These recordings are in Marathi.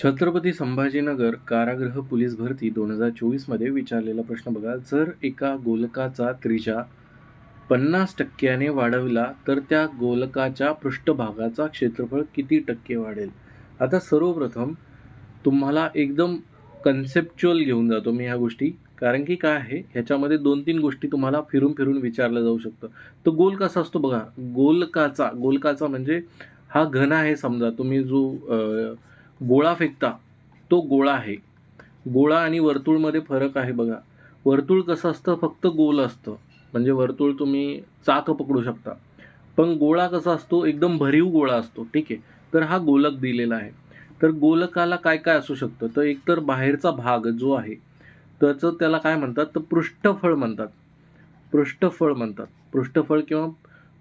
छत्रपती संभाजीनगर कारागृह पोलीस भरती दोन हजार चोवीसमध्ये विचारलेला प्रश्न बघा. जर एका गोलकाचा त्रिजा पन्नास टक्क्याने वाढविला तर त्या गोलकाच्या पृष्ठभागाचा क्षेत्रफळ किती टक्के वाढेल? आता सर्वप्रथम तुम्हाला एकदम कन्सेप्च्युअल घेऊन जातो मी ह्या गोष्टी. कारण की काय आहे? ह्याच्यामध्ये दोन तीन गोष्टी तुम्हाला फिरून फिरून विचारलं जाऊ शकतं. तर गोल कसा असतो बघा. गोलकाचा गोलकाचा म्हणजे हा घन आहे समजा. तुम्ही जो गोळा फेकता तो गोळा आहे. गोळा आणि वर्तुळमध्ये फरक आहे बघा. वर्तुळ कसं असतं? फक्त गोल असतं. म्हणजे वर्तुळ तुम्ही चाक पकडू शकता. पण गोळा कसा असतो? एकदम भरीव गोळा असतो. ठीक आहे? तर हा गोलक दिलेला आहे. तर गोलकाला काय काय असू शकतं? तर एकतर बाहेरचा भाग जो आहे त्याचं त्याला काय म्हणतात? तर पृष्ठफळ म्हणतात. पृष्ठफळ म्हणतात. पृष्ठफळ किंवा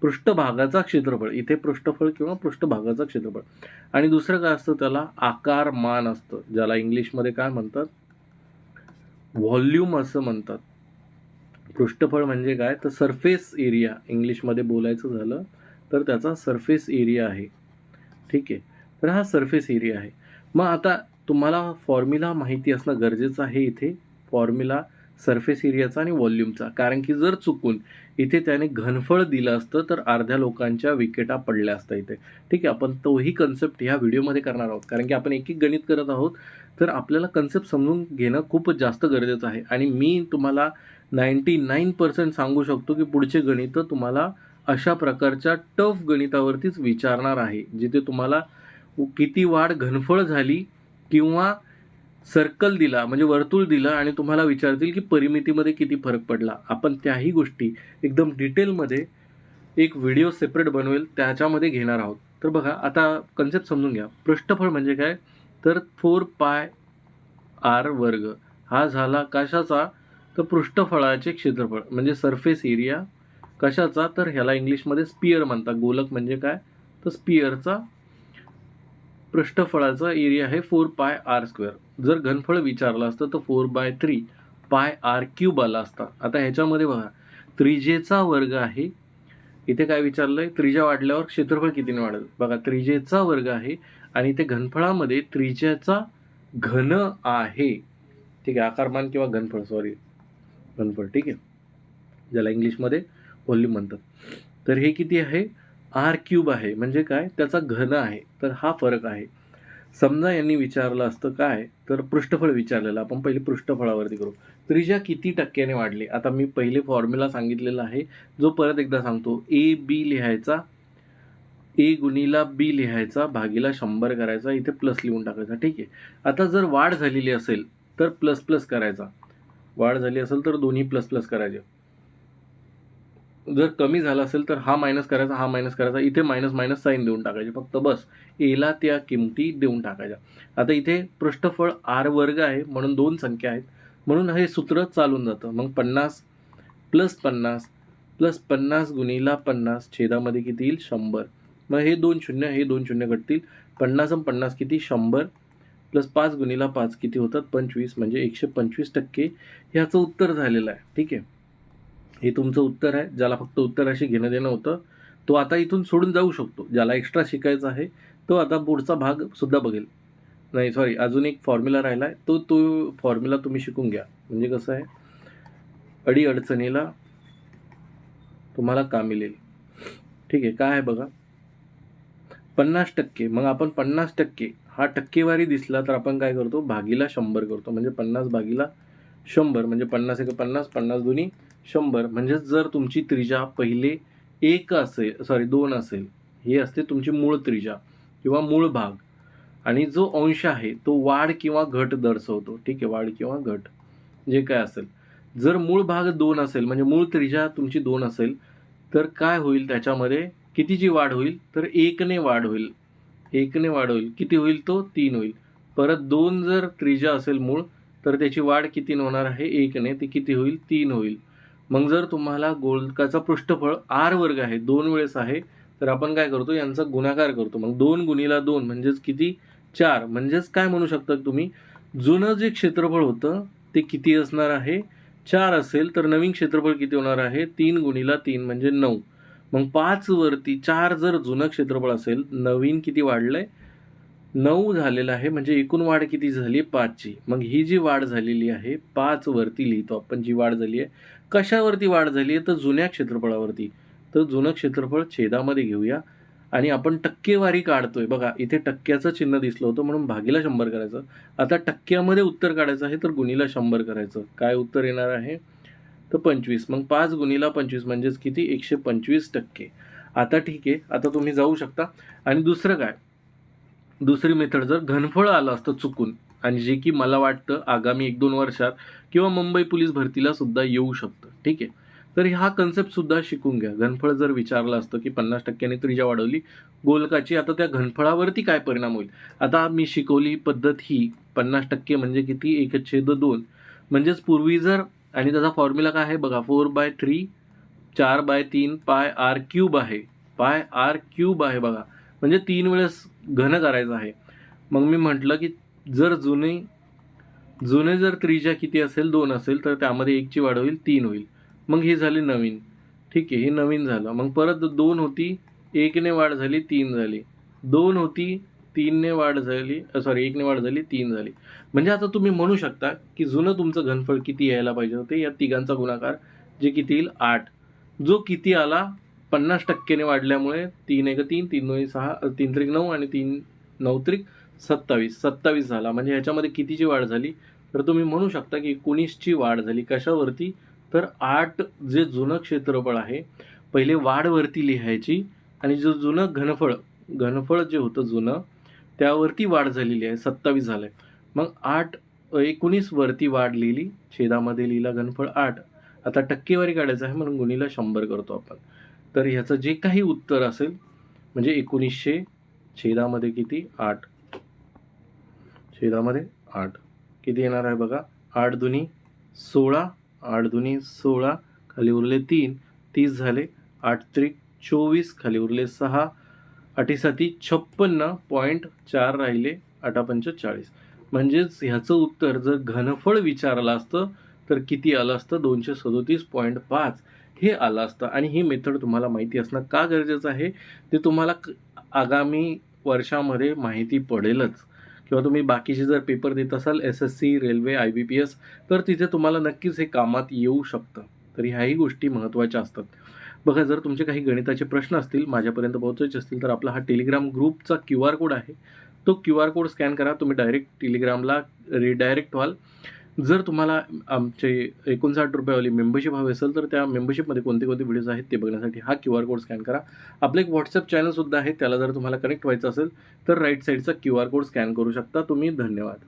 पृष्ठभागाचा क्षेत्रफळ. इथे पृष्ठफळ किंवा पृष्ठभागाचा क्षेत्रफळ. आणि दुसरं काय असतं? त्याला आकारमान असतं ज्याला इंग्लिशमध्ये काय म्हणतात? व्हॉल्यूम असं म्हणतात. पृष्ठफळ म्हणजे काय? तर सरफेस एरिया इंग्लिशमध्ये बोलायचं झालं तर त्याचा सरफेस एरिया आहे. ठीक आहे? तर हा सरफेस एरिया आहे. मग आता तुम्हाला फॉर्म्युला माहिती असणं गरजेचं आहे इथे. फॉर्म्युला सरफेस एरियाचा आणि व्हॉल्यूमचा कारण की जर चुकून इथे त्याने घनफळ दिलं असतं तर अर्ध्या लोकांच्या विकेटा पडल्या असत्या इथे. ठीक आहे आपण तोही कन्सेप्ट ह्या व्हिडिओमध्ये करणार आहोत. कारण की आपण एक एक गणित करत आहोत तर आपल्याला कन्सेप्ट समजून घेणं खूपच जास्त गरजेचं आहे. आणि मी तुम्हाला नाईंटी नाईन पर्सेंट सांगू शकतो की पुढचे गणित तुम्हाला अशा प्रकारच्या टफ गणितावरतीच विचारणार आहे जिथे तुम्हाला किती वाढ घनफळ झाली किंवा सर्कल दिला म्हणजे वर्तुळ दिलं आणि तुम्हाला विचारतील की परिमितीमध्ये किती फरक पडला. आपण त्याही गोष्टी एकदम डिटेलमध्ये एक व्हिडिओ सेपरेट बनवेल त्याच्यामध्ये घेणार आहोत. तर बघा आता कन्सेप्ट समजून घ्या. पृष्ठफळ म्हणजे काय? तर फोर पाय आर वर्ग. हा झाला कशाचा? तर पृष्ठफळाचे क्षेत्रफळ म्हणजे सरफेस एरिया कशाचा? तर ह्याला इंग्लिशमध्ये स्पियर म्हणतात. गोलक म्हणजे काय? तर स्पियरचा पृष्ठफळाचा एरिया आहे फोर पाय आर स्क्वेअर जर घनफळ विचारलं असतं तर four by three pi r cube आला असता. आता ह्याच्यामध्ये बघा त्रिजेचा वर्ग आहे. इथे काय विचारलं आहे त्रिजा वाढल्यावर क्षेत्रफळ कितीने वाढेल? बघा त्रिजेचा वर्ग आहे आणि ते घनफळामध्ये त्रिजेचा घन आहे. ठीक आहे आकारमान किंवा घनफळ सॉरी घनफळ ठीक आहे. ज्याला इंग्लिशमध्ये व्हॉल्यूम म्हणतात तर हे किती आहे? आर क्यूब आहे. म्हणजे काय? त्याचा घन आहे. तर हा फरक आहे. समजा यांनी विचारलं असतं काय? तर पृष्ठफळ विचारलेलं. आपण पहिले पृष्ठफळावरती करू. त्रिज्या किती टक्क्याने वाढली? आता मी पहिले फॉर्म्युला सांगितलेला आहे. जो परत एकदा सांगतो. ए बी लिहायचा. ए गुणीला बी लिहायचा भागीला शंभर करायचा. इथे प्लस लिहून टाकायचा. ठीक आहे? आता जर वाढ झालेली असेल तर प्लस प्लस करायचा. वाढ झाली असेल तर दोन्ही प्लस प्लस करायचे. जर कमी झाला असेल तर हा मायनस करायचा हा मायनस करायचा इथे मायनस मायनस साईन देऊन टाकायचे. फक्त बस एला त्या किमती देऊन टाकायच्या. आता इथे पृष्ठफळ आर वर्ग आहे म्हणून दोन संख्या आहेत. म्हणून हे सूत्र चालून जातं. मग पन्नास प्लस पन्नास प्लस पन्नास गुणीला पन्नास छेदामध्ये किती येईल? शंभर. मग हे दोन शून्य हे दोन शून्य घटतील. पन्नास आणि पन्नास किती? शंभर. प्लस पाच गुणीला पाच किती होतात? पंचवीस म्हणजे एकशे पंचवीस टक्के. ह्याचं उत्तर झालेलं आहे. ठीक आहे? हे तुमचं उत्तर आहे ज्याला फक्त उत्तराशी घेणं देणं होतं तो आता इथून सोडून जाऊ शकतो. ज्याला एक्स्ट्रा शिकायचा आहे तो आता पुढचा भाग सुद्धा बघेल. नाही सॉरी अजून एक फॉर्म्युला राहिला आहे तो तो फॉर्म्युला तुम्ही शिकून घ्या. म्हणजे कसं आहे अडी अडचणीला तुम्हाला काम येईल. ठीक आहे काय आहे बघा? पन्नास टक्के मग आपण पन्नास टक्के हा टक्केवारी दिसला तर आपण काय करतो? भागीला शंभर करतो. म्हणजे पन्नास भागीला शंभर म्हणजे पन्नास एक पन्नास पन्नास दोन्ही शंभर. म्हणजेच जर तुमची त्रिजा पहिले एक असेल सॉरी दोन असेल ही असते तुमची मूळ त्रिजा किंवा मूळ भाग. आणि जो अंश आहे तो वाढ किंवा घट दर्शवतो. ठीक आहे वाढ किंवा घट. जे काय असेल. जर मूळ भाग दोन असेल म्हणजे मूळ त्रिजा तुमची दोन असेल तर काय होईल त्याच्यामध्ये? कितीची वाढ होईल? तर एकने वाढ होईल. एकने वाढ होईल. किती होईल तो? तीन होईल. परत दोन जर त्रिजा असेल मूळ तर त्याची वाढ किती होणार आहे? एकने. ती किती होईल? तीन होईल. मग जर तुम्हाला गोलकाचा पृष्ठफळ आर वर्ग आहे दोन वेळेस आहे तर आपण काय करतो यांचा गुणाकार करतो. मग दोन गुणीला दोन म्हणजेच किती? चार. म्हणजेच काय म्हणू शकता तुम्ही? जुनं जे क्षेत्रफळ होतं ते किती असणार आहे? चार असेल तर नवीन क्षेत्रफळ किती होणार आहे? तीन गुणीला तीन म्हणजे नऊ. मग पाचवरती चार जर जुनं क्षेत्रफळ असेल नवीन किती वाढलं आहे नऊ झालेलं आहे म्हणजे एकूण वाढ किती झाली? पाचची. मग ही जी वाढ झालेली आहे पाचवरती लिहितो आपण जी वाढ झाली आहे. कशावरती वाढ झाली आहे? तर जुन्या क्षेत्रफळावरती. तर जुनं क्षेत्रफळ छेदामध्ये घेऊया. आणि आपण टक्केवारी काढतोय. बघा इथे टक्क्याचं चिन्ह दिसलं होतं म्हणून भागीला शंभर करायचं. आता टक्क्यामध्ये उत्तर काढायचं आहे तर गुणीला शंभर करायचं. काय उत्तर येणार आहे? तर पंचवीस. मग पाच गुणीला पंचवीस म्हणजेच किती? एकशे पंचवीस टक्के. आता ठीक आहे. आता तुम्ही जाऊ शकता. आणि दुसरं काय? दुसरी मेथड जर घनफळ आलं असतं चुकून आणि जे की मला वाटतं आगामी एक दोन वर्षात किंवा मुंबई पोलीस भरतीला सुद्धा येऊ शकतं. ठीक आहे? तर हा कन्सेप्ट सुद्धा शिकून घ्या. घनफळ जर विचारलं असतं की पन्नास टक्क्यांनी त्रिजा वाढवली. गोलकाची आता त्या घनफळावरती काय परिणाम होईल? आता मी शिकवली पद्धत ही पन्नास टक्के म्हणजे किती? एक छेद दोन. म्हणजेच पूर्वी जर आणि त्याचा फॉर्म्युला काय आहे? बघा फोर बाय थ्री चार बाय तीन पाय आर क्यूब आहे. पाय आर क्यूब आहे बघा. म्हणजे तीन वेळेस घन करायचं आहे. मग मी म्हटलं की जर जुने जुने जर त्रिज्या किती असेल दोन असेल तर त्यामध्ये एकची वाढ होईल तीन होईल. मग ही झाली नवीन. ठीक आहे हे नवीन झालं. मग परत दोन होती एकने वाढ झाली तीन झाली. दोन होती तीनने वाढ झाली सॉरी एकने वाढ झाली तीन झाली. म्हणजे आता तुम्ही म्हणू शकता की जुनं तुमचं घनफळ किती यायला पाहिजे होते या तिघांचा गुणाकार जे किती येईल आठ. जो किती आला पन्नास टक्क्याने वाढल्यामुळे तीन एक तीन तीन दोन सहा तीन त्रिक नऊ आणि तीन नऊ त्रिक सत्तावीस. सत्तावीस झाला. म्हणजे ह्याच्यामध्ये कितीची वाढ झाली? तर तुम्ही म्हणू शकता की एकोणीसची वाढ झाली. कशावरती? तर आठ जे जुनं क्षेत्रफळ आहे पहिले वाढवरती लिहायची आणि जो जुनं घनफळ घनफळ जे होतं जुनं त्यावरती वाढ झालेली आहे. सत्तावीस झालं आहे मग आठ एकोणीस वरती वाढ लिहिली. छेदामध्ये लिहिला घनफळ आठ. आता टक्केवारी काढायचं आहे म्हणून गुणीला शंभर करतो आपण. तर ह्याचं जे काही उत्तर असेल म्हणजे एकोणीसशे छेदामध्ये किती? आठ. छेदामध्ये आठ. किती येणार आहे बघा? आठ दुनी सोळा आठ दुनी सोळा खाली उरले तीन तीस झाले आठ त्रिक चोवीस खाली उरले सहा अटीसाठी छप्पन्न पॉईंट चार राहिले आठापंच चाळीस. म्हणजेच ह्याचं उत्तर जर घनफळ विचारलं असतं तर किती आलं असतं? दोनशे सदोतीस पॉईंट पाच. हे आलं असतं आणि ही मेथड तुम्हाला माहिती असणं का गरजेचं आहे? ते तुम्हाला क- आगामी वर्षामध्ये माहिती पडेलच. किंवा तुम्ही बाकीचे जर पेपर देत असाल S S C railway I B P S तर तिथे तुम्हाला नक्कीच हे कामात येऊ शकतं. तर ह्याही गोष्टी महत्त्वाच्या असतात. बघा जर तुमचे काही गणिताचे प्रश्न असतील माझ्यापर्यंत पोहोचायचे असतील तर आपला हा टेलिग्राम ग्रुपचा क्यू आर कोड आहे. तो क्यू आर कोड स्कॅन करा. तुम्ही डायरेक्ट टेलिग्रामला रिडायरेक्ट व्हाल. जर तुम्हाला आमचे एकोणसाठ रुपयावाली मेंबरशिप हवी असेल तर त्या मेंबरशिपमध्ये कोणते कोणते व्हिडिओज आहेत ते बघण्यासाठी हा क्यू आर कोड स्कॅन करा. आपलं एक व्हॉट्सअप चॅनलसुद्धा आहे त्याला जर तुम्हाला कनेक्ट व्हायचं असेल तर राईट साईडचा क्यू आर कोड स्कॅन करू शकता. तुम्ही धन्यवाद.